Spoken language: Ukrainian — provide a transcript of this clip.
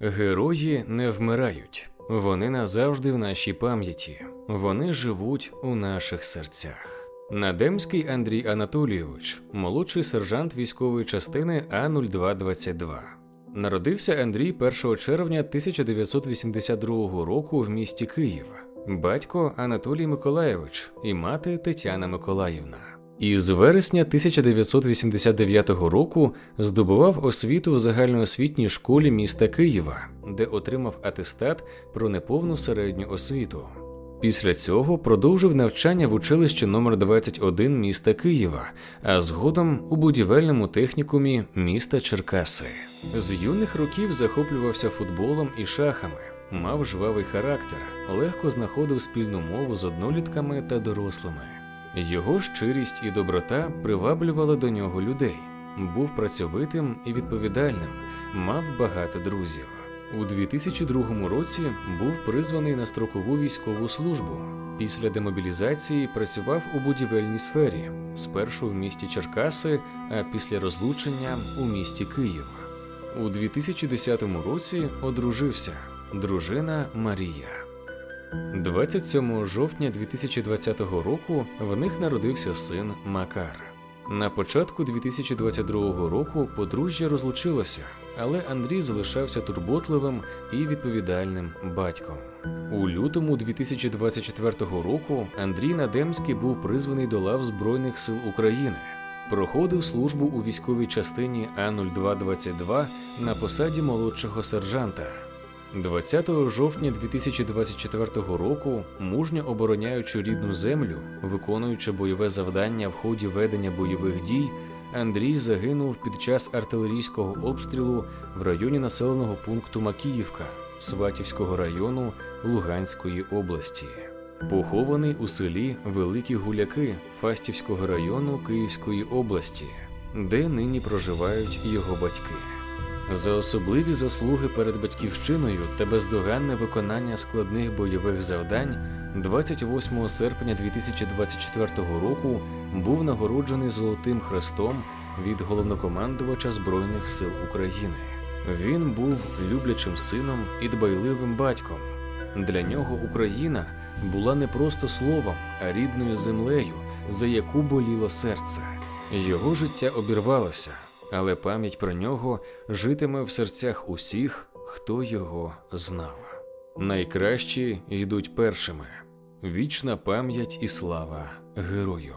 Герої не вмирають, вони назавжди в нашій пам'яті, вони живуть у наших серцях. Надемський Андрій Анатолійович, молодший сержант військової частини А0222. Народився Андрій 1 червня 1982 року в місті Київ. Батько Анатолій Миколаєвич і мати Тетяна Миколаївна. Із вересня 1989 року здобував освіту в загальноосвітній школі міста Києва, де отримав атестат про неповну середню освіту. Після цього продовжив навчання в училищі номер 21 міста Києва, а згодом у будівельному технікумі міста Черкаси. З юних років захоплювався футболом і шахами, мав жвавий характер, легко знаходив спільну мову з однолітками та дорослими. Його щирість і доброта приваблювали до нього людей. Був працьовитим і відповідальним, мав багато друзів. У 2002 році був призваний на строкову військову службу. Після демобілізації працював у будівельній сфері, спершу в місті Черкаси, а після розлучення у місті Київ. У 2010 році одружився дружина Марія. 27 жовтня 2020 року в них народився син Макар. На початку 2022 року подружжя розлучилося, але Андрій залишався турботливим і відповідальним батьком. У лютому 2024 року Андрій Надемський був призваний до лав Збройних сил України. Проходив службу у військовій частині А0222 на посаді молодшого сержанта. 20 жовтня 2024 року, мужньо обороняючи рідну землю, виконуючи бойове завдання в ході ведення бойових дій, Андрій загинув під час артилерійського обстрілу в районі населеного пункту Макіївка Сватівського району Луганської області. Похований у селі Великі Гуляки Фастівського району Київської області, де нині проживають його батьки. За особливі заслуги перед батьківщиною та бездоганне виконання складних бойових завдань 28 серпня 2024 року був нагороджений Золотим Хрестом від головнокомандувача Збройних сил України. Він був люблячим сином і дбайливим батьком. Для нього Україна була не просто словом, а рідною землею, за яку боліло серце. Його життя обірвалося, але пам'ять про нього житиме в серцях усіх, хто його знав. Найкращі йдуть першими. Вічна пам'ять і слава герою.